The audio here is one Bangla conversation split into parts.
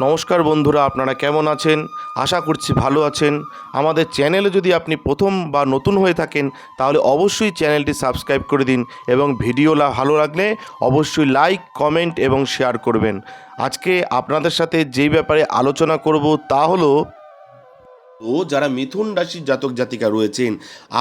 নমস্কার বন্ধুরা, আপনারা কেমন আছেন? আশা করছি ভালো আছেন। আমাদের চ্যানেলে যদি আপনি প্রথম বা নতুন হয়ে থাকেন, তাহলে অবশ্যই চ্যানেলটি সাবস্ক্রাইব করে দিন এবং ভিডিও ভালো লাগলে অবশ্যই লাইক, কমেন্ট এবং শেয়ার করবেন। আজকে আপনাদের সাথে যেই ব্যাপারে আলোচনা করব তা হলো ও যারা মিথুন রাশির জাতক জাতিকা রয়েছেন,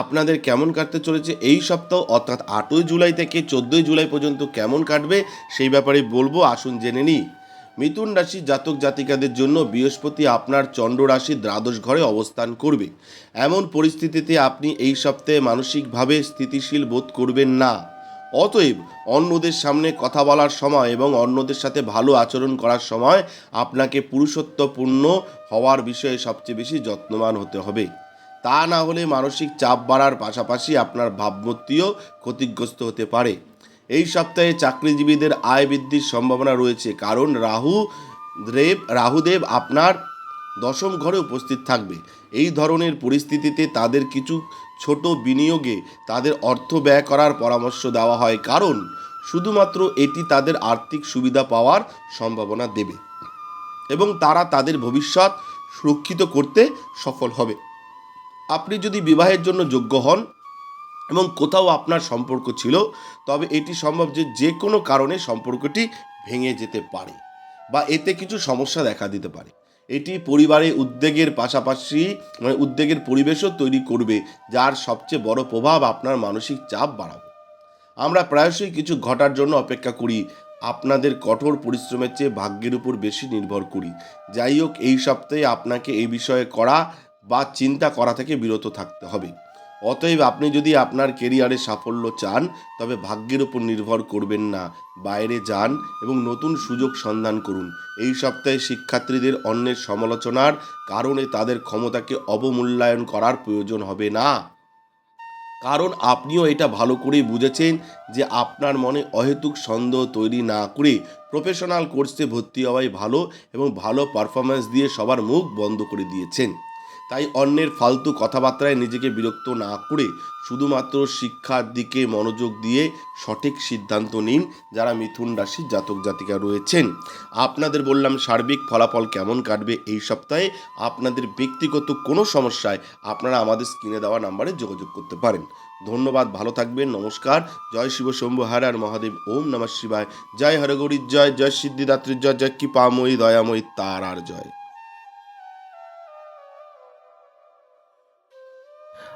আপনাদের কেমন কাটতে চলেছে এই সপ্তাহ, অর্থাৎ আটই জুলাই থেকে চোদ্দোই জুলাই পর্যন্ত কেমন কাটবে, সেই ব্যাপারে বলব, আসুন জেনে নিই। মিথুন রাশির জাতক জাতিকাদের জন্য বৃহস্পতি আপনার চন্দ্র রাশির দ্বাদশ ঘরে অবস্থান করবে। এমন পরিস্থিতিতে আপনি এই সপ্তাহে মানসিকভাবে স্থিতিশীল বোধ করবেন না। অতএব অন্যদের সামনে কথা বলার সময় এবং অন্যদের সাথে ভালো আচরণ করার সময় আপনাকে পুরুষত্বপূর্ণ হওয়ার বিষয়ে সবচেয়ে বেশি যত্নবান হতে হবে। তা না হলে মানসিক চাপ বাড়ার পাশাপাশি আপনার ভাবমূর্তিও ক্ষতিগ্রস্ত হতে পারে। এই সপ্তাহে চাকরিজীবীদের আয় বৃদ্ধির সম্ভাবনা রয়েছে, কারণ রাহু দেব রাহুদেব আপনার দশম ঘরে উপস্থিত থাকবে। এই ধরনের পরিস্থিতিতে তাদের কিছু ছোট বিনিয়োগে তাদের অর্থ ব্যয় করার পরামর্শ দেওয়া হয়, কারণ শুধুমাত্র এটি তাদের আর্থিক সুবিধা পাওয়ার সম্ভাবনা দেবে এবং তারা তাদের ভবিষ্যৎ সুরক্ষিত করতে সফল হবে। আপনি যদি বিবাহের জন্য যোগ্য হন এবং কোথাও আপনার সম্পর্ক ছিল, তবে এটি সম্ভব যে যে কোনো কারণে সম্পর্কটি ভেঙে যেতে পারে বা এতে কিছু সমস্যা দেখা দিতে পারে। এটি পরিবারে উদ্বেগের পাশাপাশি মানে উদ্বেগের পরিবেশও তৈরি করবে, যার সবচেয়ে বড় প্রভাব আপনার মানসিক চাপ বাড়াবে। আমরা প্রায়শই কিছু ঘটার জন্য অপেক্ষা করি, আপনাদের কঠোর পরিশ্রমের চেয়ে ভাগ্যের উপর বেশি নির্ভর করি। যাই হোক, এই সপ্তাহে আপনাকে এই বিষয়ে করা বা চিন্তা করা থেকে বিরত থাকতে হবে। অতএব আপনি যদি আপনার কেরিয়ারে সাফল্য চান, তবে ভাগ্যের উপর নির্ভর করবেন না। বাইরে যান এবং নতুন সুযোগ সন্ধান করুন। এই সপ্তাহে শিক্ষার্থীদের অন্যের সমালোচনার কারণে তাদের ক্ষমতাকে অবমূল্যায়ন করার প্রয়োজন হবে না। কারণ আপনিও এটা ভালো করেই বুঝেছেন যে আপনার মনে অহেতুক সন্দেহ তৈরি না করে প্রফেশনাল কোর্সে ভর্তি হওয়াই ভালো এবং ভালো পারফরমেন্স দিয়ে সবার মুখ বন্ধ করে দিয়েছেন। তাই অন্যের ফালতু কথাবার্তায় নিজেকে বিরক্ত না করে শুধুমাত্র শিক্ষার দিকে মনোযোগ দিয়ে সঠিক সিদ্ধান্ত নিন যারা মিথুন রাশির জাতক জাতিকা রয়েছেন। আপনাদের বললাম সার্বিক ফলাফল কেমন কাটবে এই সপ্তাহে, আপনাদের ব্যক্তিগত কোনো সমস্যায় আপনারা আমাদের স্ক্রিনে দেওয়া নাম্বারে যোগাযোগ করতে পারেন। ধন্যবাদ, ভালো থাকবেন, নমস্কার, জয় শিব শম্ভু, হর আর মহাদেব, ওম নমঃ শিবায়, জয় হরগৌরীর জয় জয় সিদ্ধিদাত্রীর জয় জয় কৃপাময়ী, দয়াময়ী তার আর জয়।